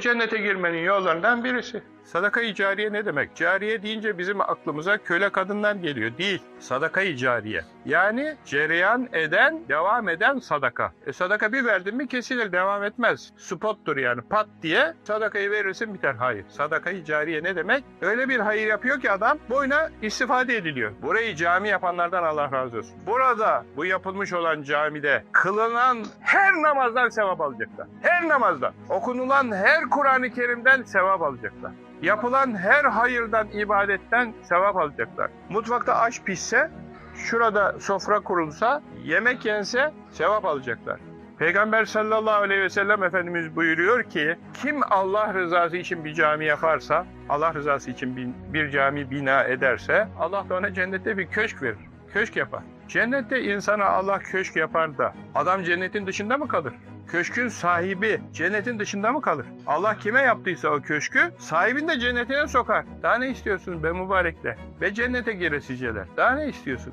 Cennete girmenin yollarından birisi. Sadaka-i cariye ne demek? Cariye deyince bizim aklımıza köle kadınlar geliyor. Değil. Sadaka-i cariye. Yani cereyan eden, devam eden sadaka. E sadaka bir verdin mi kesilir, devam etmez. Spottur yani pat diye sadakayı verirsin biter. Hayır. Sadaka-i cariye ne demek? Öyle bir hayır yapıyor ki adam boyuna istifade ediliyor. Burayı cami yapanlardan Allah razı olsun. Burada bu yapılmış olan camide kılınan her namazdan sevap alacaklar. Her namazdan. Okunulan her Kur'an-ı Kerim'den sevap alacaklar. Yapılan her hayırdan, ibadetten sevap alacaklar. Mutfakta aş pişse, şurada sofra kurulsa, yemek yense sevap alacaklar. Peygamber sallallahu aleyhi ve sellem Efendimiz buyuruyor ki, kim Allah rızası için bir cami yaparsa, Allah rızası için bir, bir cami bina ederse, Allah da ona cennette bir köşk verir. Köşk yapar. Cennette insana Allah köşk yapar da, adam cennetin dışında mı kalır? Köşkün sahibi cennetin dışında mı kalır? Allah kime yaptıysa o köşkü sahibini de cennetine sokar. Daha ne istiyorsun be mübarekler? Ve cennete giresiceler. Daha ne istiyorsun?